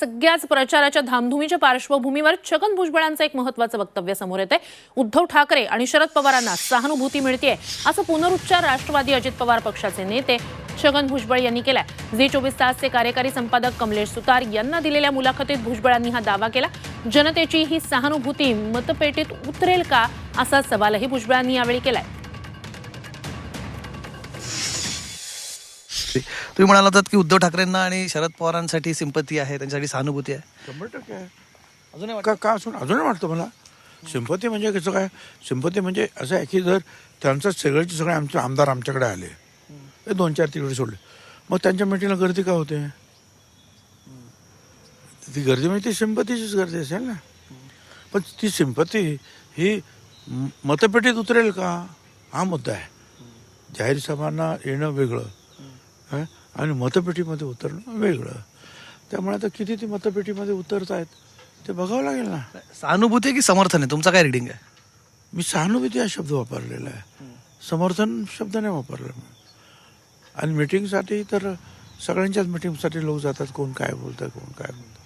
सगळ्याच प्रचाराच्या धामधुमीच्या पार्श्वभूमीवर छगन भुजबळांचं एक महत्वाचं वक्तव्य समोर येते उद्धव ठाकरे आणि शरद पवारांना सहानुभूती मिळतीये असं पुनरुच्चार राष्ट्रवादी अजित पवार पक्षाचे नेते छगन भुजबळ यांनी केलाय. झी चोवीस तासचे कार्यकारी संपादक कमलेश सुतार यांना दिलेल्या मुलाखतीत भुजबळांनी हा दावा केला. जनतेची ही सहानुभूती मतपेटीत उतरेल का असा सवालही भुजबळांनी यावेळी केलाय. तुम्ही म्हणाला होतात की उद्धव ठाकरेंना आणि शरद पवारांसाठी सिंपती आहे त्यांच्यासाठी सहानुभूती आहे. शंभर टक्के आहे. अजूनही का का असून अजूनही वाटतं मला? सिंपती म्हणजे कसं काय? सिंपती म्हणजे असं आहे की जर त्यांचं सगळ्याचे सगळे आमचे आमदार आमच्याकडे आले हे दोन चार तिकडे सोडले मग त्यांच्या मिटिंगला गर्दी का होते? ती गर्दी म्हणजे ती सिंपतीचीच गर्दी असेल ना? पण ती सिंपती ही मतपेटीत उतरेल का? हा मुद्दा आहे. जाहीर सभांना येणं वेगळं. हं? आणि मतपेटीमध्ये उतरणं वेगळं. त्यामुळे आता किती ती मतपेटीमध्ये उतरत आहेत ते बघावं लागेल ना. सहानुभूती आहे की समर्थन आहे? तुमचा काय रिडिंग आहे? मी सहानुभूती हा शब्द वापरलेला आहे. समर्थन शब्द नाही वापरला मी. आणि मिटिंगसाठी तर सगळ्यांच्याच मिटिंगसाठी लोक जातात कोण काय बोलतं कोण काय बोलतं